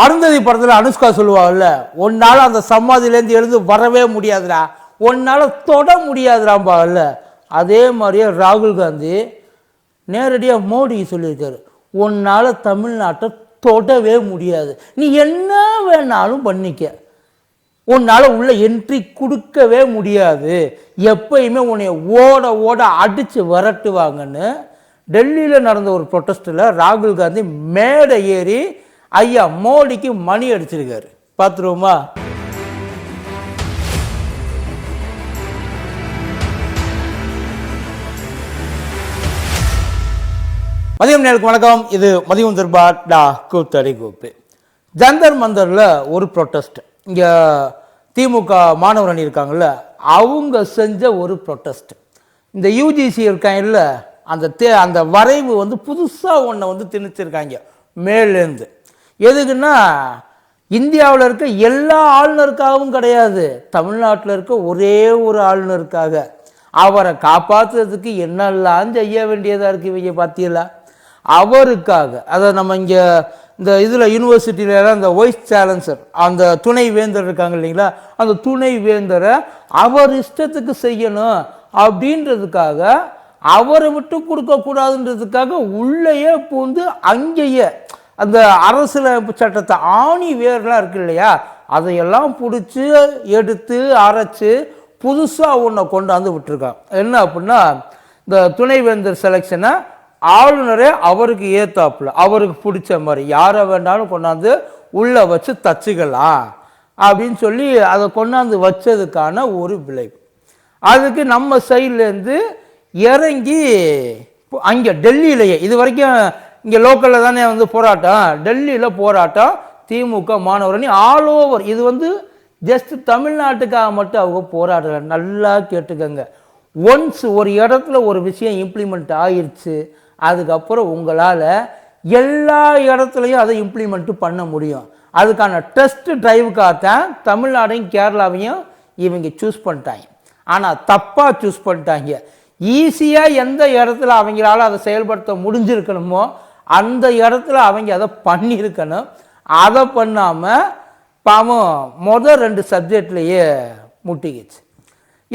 அருந்ததி படத்தில் அனுஷ்கா சொல்லுவாங்கல்ல உன்னால் அந்த சமாதியிலேருந்து எழுந்து வரவே முடியாதுடா. உன்னால் தொட முடியாதுடாம்பாங்கல்ல. அதே மாதிரியே ராகுல் காந்தி நேரடியாக மோடி சொல்லியிருக்காரு உன்னால் தமிழ்நாட்டை தொடவே முடியாது. நீ என்ன வேணாலும் பண்ணிக்க. உன்னால் உள்ள என்ட்ரி கொடுக்கவே முடியாது. எப்பயுமே உன்னை ஓட ஓட அடித்து விரட்டுவாங்கன்னு டெல்லியில் நடந்த ஒரு ப்ரொட்டஸ்ட்டில் ராகுல் காந்தி மேடை ஏறி ஐயா மோடிக்கு மணி அடிச்சிருக்காரு. பார்த்துருவோமா? மதியம் நேருக்கு வணக்கம். இது மதியம் தர்பா டா கூத்தடி கூப்பு. ஜந்தர் மந்தரில் ஒரு ப்ரொட்டஸ்ட் இங்கே திமுக மாணவர் அணி இருக்காங்கல்ல அவங்க செஞ்ச ஒரு ப்ரொட்டஸ்ட் இந்த யூஜிசி இருக்காங்கல்ல அந்த தே அந்த வரைவு வந்து புதுசாக ஒன்றை வந்து திணிச்சிருக்காங்க. மேலேருந்து எதுக்குன்னா இந்தியாவில் இருக்க எல்லா ஆளுநருக்காகவும் கிடையாது. தமிழ்நாட்டில் இருக்க ஒரே ஒரு ஆளுநருக்காக. அவரை காப்பாற்றுறதுக்கு என்னெல்லாம் செய்ய வேண்டியதாக இருக்குது இவங்க பார்த்தீங்களா அவருக்காக. அதை நம்ம இங்கே இந்த இதில் யூனிவர்சிட்டியிலலாம் அந்த வைஸ் சேலஞ்சர் அந்த துணை வேந்தர் இருக்காங்க இல்லைங்களா? அந்த துணை வேந்தரை அவர் இஷ்டத்துக்கு செய்யணும் அப்படின்றதுக்காக அவரை விட்டு கொடுக்கக்கூடாதுன்றதுக்காக உள்ளேயே பூந்து அங்கேயே அந்த அரசியலமைப்பு சட்டத்தை ஆணி வேர்லாம் இருக்கு இல்லையா? அதையெல்லாம் பிடிச்சி எடுத்து அரைச்சி புதுசாக ஒன்றை கொண்டாந்து விட்டுருக்கான். என்ன அப்படின்னா இந்த துணைவேந்தர் செலெக்ஷனை ஆளுநரே அவருக்கு ஏத்தாப்புல அவருக்கு பிடிச்ச மாதிரி. யாரை வேண்டாலும் கொண்டாந்து உள்ளே வச்சு தச்சுக்கலாம் அப்படின்னு சொல்லி அதை கொண்டாந்து வச்சதுக்கான ஒரு விளைவு. அதுக்கு நம்ம சைட்லேருந்து இறங்கி அங்கே டெல்லியிலேயே இது வரைக்கும் இங்கே லோக்கலில் தானே வந்து போராட்டம். டெல்லியில் போராட்டம். திமுக மாணவரணி ஆல் ஓவர் இது வந்து ஜஸ்ட் தமிழ்நாட்டுக்காக மட்டும் அவங்க போராடுறாங்க. நல்லா கேட்டுக்கங்க. ஒன்ஸ் ஒரு இடத்துல ஒரு விஷயம் இம்ப்ளிமெண்ட் ஆயிடுச்சு அதுக்கப்புறம் உங்களால் எல்லா இடத்துலையும் அதை இம்ப்ளிமெண்ட்டு பண்ண முடியும். அதுக்கான டெஸ்ட் டிரைவுக்காகத்தான் தமிழ்நாடையும் கேரளாவையும் இவங்க சூஸ் பண்ணிட்டாங்க. ஆனால் தப்பாக சூஸ் பண்ணிட்டாங்க. ஈஸியாக எந்த இடத்துல அவங்களால அதை செயல்படுத்த முடிஞ்சிருக்கணுமோ அந்த இடத்துல அவங்க அதை பண்ணியிருக்கணும். அதை பண்ணாமல் பாவம் மொதல் ரெண்டு சப்ஜெக்ட்லேயே முட்டிக்கிச்சு.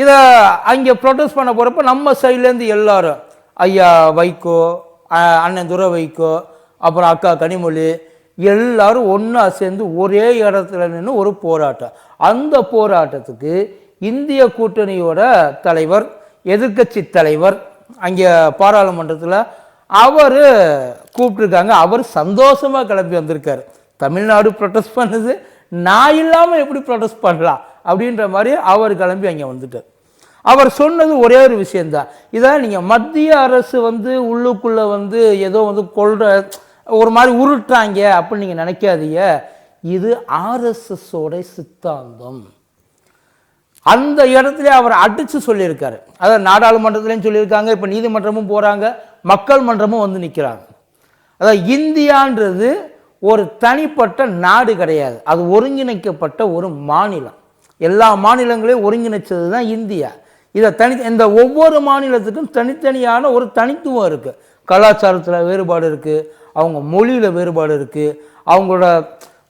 இதை அங்கே ப்ரொட்டஸ்ட் பண்ண போகிறப்ப நம்ம சைட்லேருந்து எல்லாரும் ஐயா வைகோ அண்ணன் துரை வைகோ அப்புறம் அக்கா கனிமொழி எல்லாரும் ஒன்றா சேர்ந்து ஒரே இடத்துல நின்று ஒரு போராட்டம். அந்த போராட்டத்துக்கு இந்திய கூட்டணியோட தலைவர் எதிர்க்கட்சி தலைவர் அங்கே பாராளுமன்றத்தில் அவர் கூப்பிட்ருக்காங்க அவர் சந்தோஷமாக கிளம்பி வந்திருக்காரு. தமிழ்நாடு ப்ரொட்டஸ்ட் பண்ணுது. நான் இல்லாமல் எப்படி ப்ரொட்டஸ்ட் பண்ணலாம்? அப்படின்ற மாதிரி அவர் கிளம்பி அங்கே வந்துட்டார். அவர் சொன்னது ஒரே ஒரு விஷயந்தான் இதான் நீங்கள் மத்திய அரசு வந்து உள்ளுக்குள்ளே வந்து ஏதோ வந்து கொள்ற ஒரு மாதிரி உருட்டுறாங்க அப்படின்னு நீங்கள் நினைக்காதீங்க. இது ஆர்எஸ்எஸோட சித்தாந்தம். அந்த இடத்துல அவர் அடித்து சொல்லியிருக்காரு. அதாவது நாடாளுமன்றத்துலேயும் சொல்லியிருக்காங்க இப்போ நீதிமன்றமும் போகிறாங்க மக்கள் மன்றமும் வந்து நிற்கிறாங்க அதாவது இந்தியான்றது ஒரு தனிப்பட்ட நாடு கிடையாது. அது ஒருங்கிணைக்கப்பட்ட ஒரு மாநிலம். எல்லா மாநிலங்களையும் ஒருங்கிணைச்சது தான் இந்தியா. இதை தனி இந்த ஒவ்வொரு மாநிலத்துக்கும் தனித்தனியான ஒரு தனித்துவம் இருக்குது கலாச்சாரத்தில் வேறுபாடு இருக்குது அவங்க மொழியில் வேறுபாடு இருக்குது அவங்களோட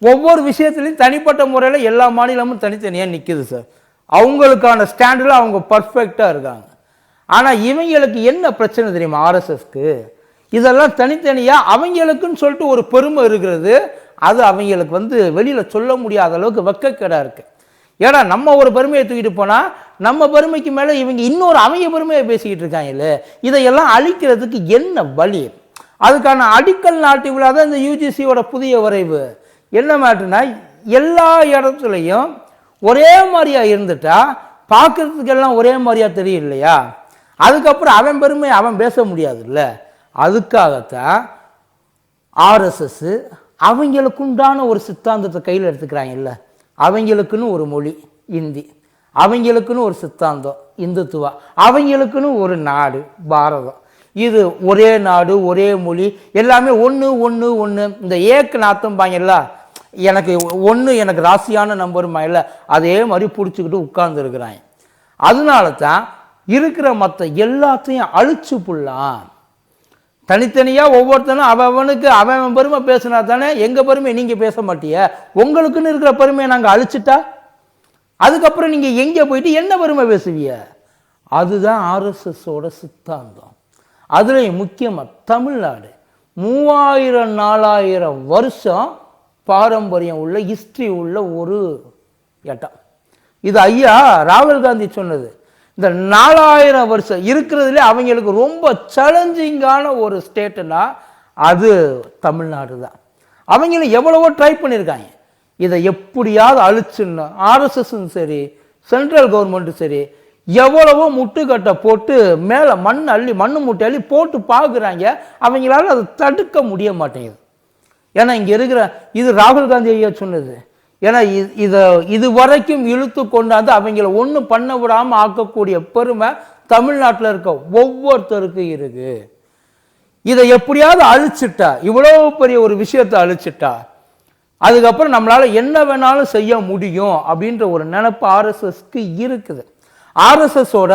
ஒவ்வொரு விஷயத்துலையும் தனிப்பட்ட முறையில் எல்லா மாநிலமும் தனித்தனியாக நிற்கிது சார். அவங்களுக்கான ஸ்டாண்டில் அவங்க பர்ஃபெக்டாக இருக்காங்க. ஆனால் இவங்களுக்கு என்ன பிரச்சனை தெரியுமா ஆர்எஸ்எஸ்க்கு இதெல்லாம் தனித்தனியாக அவங்களுக்குன்னு சொல்லிட்டு ஒரு பெருமை இருக்கிறது அது அவங்களுக்கு வந்து வெளியில் சொல்ல முடியாத அளவுக்கு வெக்கக்கேடாக இருக்குது ஏன்னா நம்ம ஒரு பெருமையை தூக்கிட்டு போனால் நம்ம பெருமைக்கு மேலே இவங்க இன்னொரு அவங்க பெருமையை பேசிக்கிட்டு இருக்காங்களே இதையெல்லாம் அழிக்கிறதுக்கு என்ன வழி? அதுக்கான அடிக்கல் நாட்டு விழா தான் இந்த யூஜிசியோட புதிய வரைவு. என்ன மாட்டுனா எல்லா இடத்துலையும் ஒரே மாதிரியா இருந்துட்டா பார்க்குறதுக்கெல்லாம் ஒரே மாதிரியா தெரியும் இல்லையா அதுக்கப்புறம் அவன் பெருமை அவன் பேச முடியாதுல்ல. அதுக்காகத்தான் ஆர்எஸ்எஸ் அவங்களுக்குண்டான ஒரு சித்தாந்தத்தை கையில் எடுத்துக்கிறாங்கல்ல. அவங்களுக்குன்னு ஒரு மொழி இந்தி. அவங்களுக்குன்னு ஒரு சித்தாந்தம் இந்துத்துவா. அவங்களுக்குன்னு ஒரு நாடு பாரதம். இது ஒரே நாடு ஒரே மொழி எல்லாமே ஒன்று ஒன்று ஒன்று இந்த ஏக்கு நாத்தம்பாங்கல்ல எனக்கு ஒன்று எனக்கு ராசியான நம்பருமா இல்லை. அதே மாதிரி பிடிச்சிக்கிட்டு உட்கார்ந்துருக்குறாங்க அதனால தான் இருக்கிற மற்ற எல்லாத்தையும் அழிச்சு புல்லாம். தனித்தனியாக ஒவ்வொருத்தனும் அவனுக்கு அவன் பெருமை பேசினா தானே எங்கள் பெருமை நீங்கள் பேச மாட்டிய? உங்களுக்குன்னு இருக்கிற பெருமையை நாங்கள் அழிச்சிட்டா? அதுக்கப்புறம் நீங்கள் எங்கே போயிட்டு என்ன பெருமை பேசுவீங்க? அதுதான் ஆர்எஸ்எஸோட சித்தாந்தம். அதுலேயும் முக்கியமாக தமிழ்நாடு. மூவாயிரம் நாலாயிரம் வருஷம் பாரம்பரியம் உள்ள ஹிஸ்ட்ரி உள்ள ஒரு இடம் இது ஐயா ராகுல் காந்தி சொன்னது. இந்த நாலாயிரம் வருஷம் இருக்கிறதுல அவங்களுக்கு ரொம்ப சேலஞ்சிங்கான ஒரு ஸ்டேட்டுனா அது தமிழ்நாடு தான் அவங்களும் எவ்வளவோ ட்ரை பண்ணியிருக்காங்க. இதை எப்படியாவது அழிச்சுன்னு ஆர்எஸ்எஸும் சரி சென்ட்ரல் கவர்மெண்ட்டும் சரி எவ்வளவோ முட்டுக்கட்டை போட்டு மேலே மண் அள்ளி மண் முட்டை அள்ளி போட்டு பார்க்குறாங்க அவங்களால அதை தடுக்க முடிய மாட்டேங்குது. ஏன்னா இங்கே இருக்கிற இது ராகுல் காந்தி ஐயா சொன்னது. ஏன்னா இது இதை இது வரைக்கும் இழுத்து கொண்டாந்து அவங்கள ஒன்றும் பண்ண விடாமல் ஆக்கக்கூடிய பெருமை தமிழ்நாட்டில் இருக்க ஒவ்வொருத்தருக்கும் இருக்கு. இதை எப்படியாவது அழிச்சிட்டா இவ்வளோ பெரிய ஒரு விஷயத்தை அழிச்சிட்டா அதுக்கப்புறம் நம்மளால் என்ன வேணாலும் செய்ய முடியும் அப்படின்ற ஒரு நினப்பு ஆர்எஸ்எஸ்க்கு இருக்குது. ஆர்எஸ்எஸோட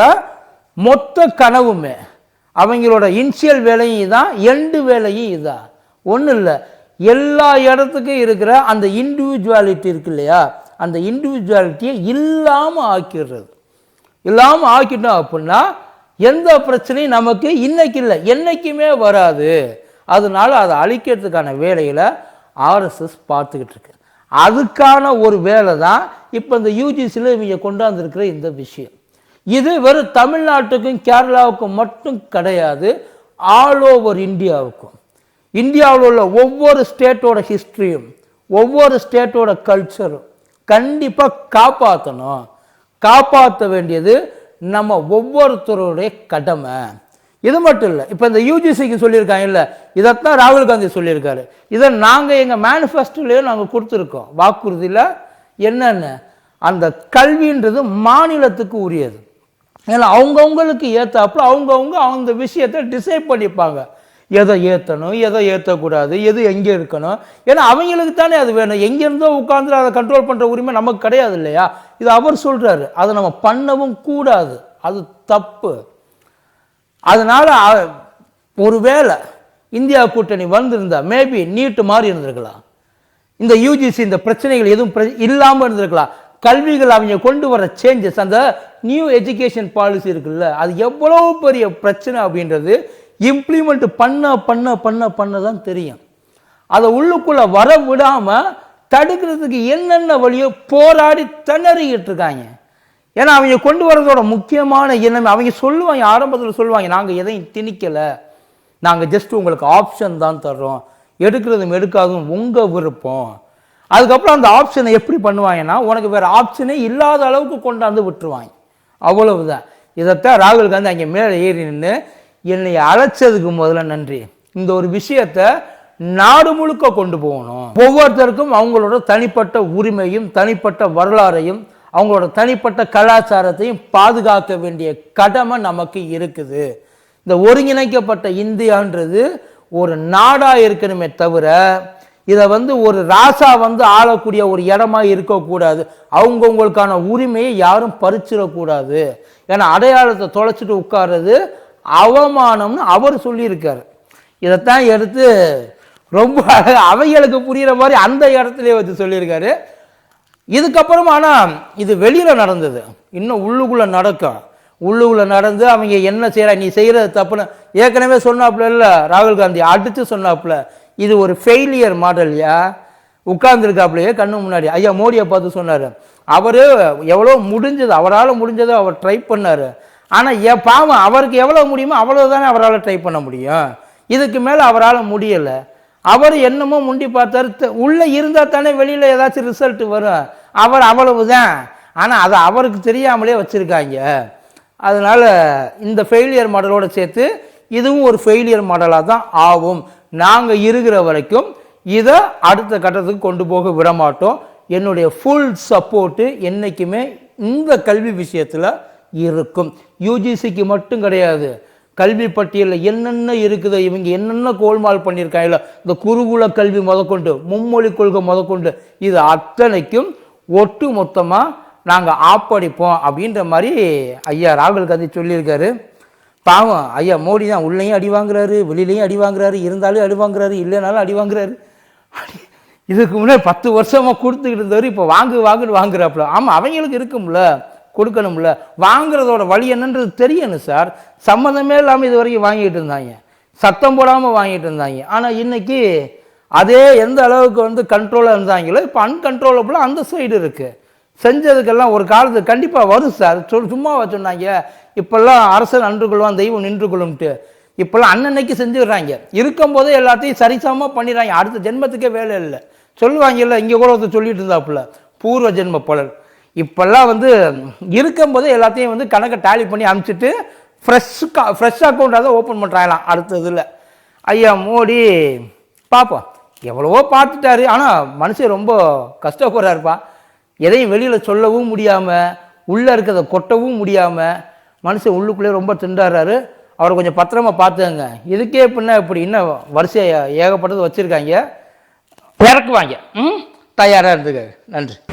மொத்த கனவுமே அவங்களோட இன்ஷியல் வேலையும் தான் எண்டு வேலையும் இதான். ஒன்றும் இல்லை எல்லா இடத்துக்கும் இருக்கிற அந்த இண்டிவிஜுவாலிட்டி இருக்கு இல்லையா? அந்த இண்டிவிஜுவாலிட்டியை இல்லாமல் ஆக்கிடுறது. இல்லாமல் ஆக்கிட்டோம் அப்படின்னா எந்த பிரச்சனையும் நமக்கு இன்னைக்கு இல்லை. என்றைக்குமே வராது. அதனால அதை அழிக்கிறதுக்கான வேலையில் ஆர்எஸ்எஸ் பார்த்துக்கிட்டு இருக்கு. அதுக்கான ஒரு வேலை தான் இப்போ இந்த யூஜிசியில் இவங்க கொண்டாந்துருக்கிற இந்த விஷயம். இது வெறும் தமிழ்நாட்டுக்கும் கேரளாவுக்கும் மட்டும் கிடையாது ஆல் ஓவர் இந்தியாவுக்கும் இந்தியாவில் உள்ள ஒவ்வொரு ஸ்டேட்டோட ஹிஸ்ட்ரியும் ஒவ்வொரு ஸ்டேட்டோட கல்ச்சரும் கண்டிப்பாக காப்பாற்றணும் காப்பாற்ற வேண்டியது நம்ம ஒவ்வொருத்தருடைய கடமை. இது மட்டும் இல்லை இப்போ இந்த யூஜிசிக்கு சொல்லியிருக்காங்க இல்லை இதைத்தான் ராகுல் காந்தி சொல்லியிருக்காரு. இதை நாங்கள் எங்கள் மேனிஃபெஸ்டோலேயே நாங்கள் கொடுத்துருக்கோம். வாக்குறுதியில் என்னென்ன? அந்த கல்வின்றது மாநிலத்துக்கு உரியது. ஏன்னா அவங்கவுங்களுக்கு ஏற்றாப்புல அவங்கவுங்க அந்த விஷயத்தை டிசைட் பண்ணிப்பாங்க. எதை ஏற்றணும் எதை ஏற்றக்கூடாது எது எங்கே இருக்கணும்? ஏன்னா அவங்களுக்கு தானே அது வேணும். எங்கேருந்தோ உட்காந்து அதை கண்ட்ரோல் பண்ணுற உரிமை நமக்கு கிடையாது இல்லையா? இது அவர் சொல்கிறாரு அதை நம்ம பண்ணவும் கூடாது. அது தப்பு. அதனால் ஒருவேளை இந்தியா கூட்டணி வந்திருந்தா மேபி நீட்டு மாதிரி இருந்திருக்கலாம். இந்த யூஜிசி இந்த பிரச்சனைகள் எதுவும் இல்லாமல் இருந்திருக்கலாம். கல்விகள் அவங்க கொண்டு வர சேஞ்சஸ் அந்த நியூ எஜுகேஷன் பாலிசி இருக்குல்ல அது எவ்வளோ பெரிய பிரச்சனை அப்படின்றது இம்ப்ளிமெண்ட் பண்ண பண்ண பண்ண பண்ண தான் தெரியும். அதை உள்ளுக்குள்ள வர விடாம தடுக்கிறதுக்கு என்னென்ன வழியோ போராடி திணறிக்கிட்டு இருக்காங்க. ஏன்னா அவங்க கொண்டு வரதோட முக்கியமான எண்ணம் அவங்க சொல்லுவாங்க ஆரம்பத்தில் சொல்லுவாங்க நாங்கள் எதையும் திணிக்கலை. நாங்கள் ஜஸ்ட் உங்களுக்கு ஆப்ஷன் தான் தர்றோம். எடுக்கிறதும் எடுக்காதும் உங்கள் விருப்பம். அதுக்கப்புறம் அந்த ஆப்ஷனை எப்படி பண்ணுவாங்கன்னா உனக்கு வேறு ஆப்ஷனே இல்லாத அளவுக்கு கொண்டாந்து விட்டுருவாங்க. அவ்வளவுதான். இதைத்தான் ராகுல் காந்தி அங்கே மேலே ஏறி நின்று என்னை அழைச்சதுக்கு முதல்ல நன்றி. இந்த ஒரு விஷயத்தை நாடு முழுக்க கொண்டு போகணும். ஒவ்வொருத்தருக்கும் அவங்களோட தனிப்பட்ட உரிமையும் தனிப்பட்ட வரலாறையும் அவங்களோட தனிப்பட்ட கலாச்சாரத்தையும் பாதுகாக்க வேண்டிய கடமை நமக்கு இருக்குது. இந்த ஒருங்கிணைக்கப்பட்ட இந்தியான்றது ஒரு நாடா இருக்கணுமே தவிர இதை வந்து ஒரு ராசா வந்து ஆளக்கூடிய ஒரு இடமா இருக்கக்கூடாது. அவங்கவுங்களுக்கான உரிமையை யாரும் பறிச்சிடக்கூடாது. ஏன்னா அடையாளத்தை தொலைச்சிட்டு உட்கார்றது அவமானம்னு அவர் சொல்லியிருக்கார். இதைத்தான் எடுத்து ரொம்ப அவைகளுக்கு புரிகிற மாதிரி அந்த இடத்துலேயே வச்சு சொல்லியிருக்காரு. இதுக்கப்புறம் ஆனால் இது வெளியில் நடந்தது. இன்னும் உள்ளுக்குள்ளே நடக்கும். உள்ளுக்குள்ளே நடந்து அவங்க என்ன செய்கிற நீ செய்கிறது தப்புன்னு ஏற்கனவே சொன்னாப்புல இல்லை ராகுல் காந்தி அடித்து சொன்னாப்புல. இது ஒரு ஃபெயிலியர் மாடல்யா உட்கார்ந்துருக்காப்புலையே கண்ணு முன்னாடி. ஐயா மோடியை பார்த்து சொன்னார். அவர் எவ்வளோ முடிஞ்சது அவரால் முடிஞ்சதை அவர் ட்ரை பண்ணார். ஆனால் ஏ பாவம் அவருக்கு எவ்வளோ முடியுமோ அவ்வளோ தானே அவரால் ட்ரை பண்ண முடியும். இதுக்கு மேலே அவரால் முடியலை. அவர் என்னமோ முண்டி பார்த்தாரு. உள்ளே இருந்தால் தானே வெளியில் ஏதாச்சும் ரிசல்ட் வரும். அவர் அவ்வளவு தான் ஆனால் அதை அவருக்கு தெரியாமலே வச்சுருக்காங்க. அதனால் இந்த ஃபெயிலியர் மாடலோடு சேர்த்து இதுவும் ஒரு ஃபெயிலியர் மாடலாக தான் ஆகும். நாங்கள் இருக்கிற வரைக்கும் இதை அடுத்த கட்டத்துக்கு கொண்டு போக விட மாட்டோம் என்னுடைய ஃபுல் சப்போர்ட்டு என்றைக்குமே இந்த கல்வி விஷயத்தில் இருக்கும். யூஜிசிக்கு மட்டும் கிடையாது. கல்வி பட்டியலில் என்னென்ன இருக்குது இவங்க என்னென்ன கோல்மால் பண்ணியிருக்காங்களோ இந்த குருகுல கல்வி முதற்கொண்டு மும்மொழி கொள்கை முதற்கொண்டு இது அத்தனைக்கும் ஒட்டு மொத்தமாக நாங்கள் ஆப்படிப்போம் அப்படின்ற மாதிரி ஐயா ராகுல் காந்தி சொல்லியிருக்காரு. பாவம் ஐயா மோடி தான் உள்ளேயும் அடி வாங்குறாரு வெளியிலையும் அடி வாங்குறாரு இருந்தாலும் அடி வாங்குறாரு இல்லைனாலும் அடி வாங்குறாரு. இதுக்கு முன்னாடி பத்து வருஷமாக கொடுத்துக்கிட்டு இருந்தவர் இப்போ வாங்கு வாங்குன்னு வாங்குறாப்புல. ஆமாம் அவங்களுக்கு இருக்கும்ல. கொடுக்கணும்ல? வாங்குறதோட வழி என்னன்றது தெரியணும் சார். சம்மந்தமே இல்லாமல் இது வரைக்கும் வாங்கிட்டு இருந்தாங்க. சத்தம் போடாமல் வாங்கிட்டு இருந்தாங்க. ஆனால் இன்னைக்கு அதே எந்த அளவுக்கு வந்து கண்ட்ரோலாக இருந்தாங்களோ இப்போ அன்கண்ட்ரோலபுளாக அந்த சைடு இருக்குது செஞ்சதுக்கெல்லாம் ஒரு காலத்துக்கு கண்டிப்பாக வரும் சார். சும்மா சும்மாவா சொன்னாங்க. இப்போல்லாம் அரசன் அன்று கொள்வான் தெய்வம் நின்று கொள்ளும்ட்டு. இப்போல்லாம் அன்னன்னைக்கு செஞ்சுடுறாங்க. இருக்கும்போதே எல்லாத்தையும் சரிசமமாக பண்ணிடுறாங்க. அடுத்த ஜென்மத்துக்கே வேலை இல்லை. சொல்லுவாங்கல்ல இங்கே கூட ஒருத்தர் சொல்லிட்டு இருந்தாப்புல பூர்வ ஜென்ம பலன். இப்போல்லாம் வந்து இருக்கும்போதே எல்லாத்தையும் வந்து கணக்கை டேலி பண்ணி அனுப்பிச்சிட்டு ஃப்ரெஷ் கா ஃப்ரெஷ் அக்கௌண்ட்டாக தான் ஓப்பன் பண்ணுறாங்களாம் அடுத்த இதில். ஐயா மோடி பார்ப்போம் எவ்வளவோ பார்த்துட்டாரு. ஆனால் மனுஷன் ரொம்ப கஷ்டப்படுறாருப்பா. எதையும் வெளியில் சொல்லவும் முடியாமல் உள்ளே இருக்கிறத கொட்டவும் முடியாமல் மனுஷன் உள்ளுக்குள்ளே ரொம்ப திண்டாடுறாரு. அவரை கொஞ்சம் பத்திரமா பார்த்துக்கங்க. இதுக்கே பின்ன இப்படி இன்னும் வரிசையை ஏகப்பட்டது வச்சுருக்காங்க. இறக்குவாங்க. ம்? தயாராக இருந்துக்க நன்றி.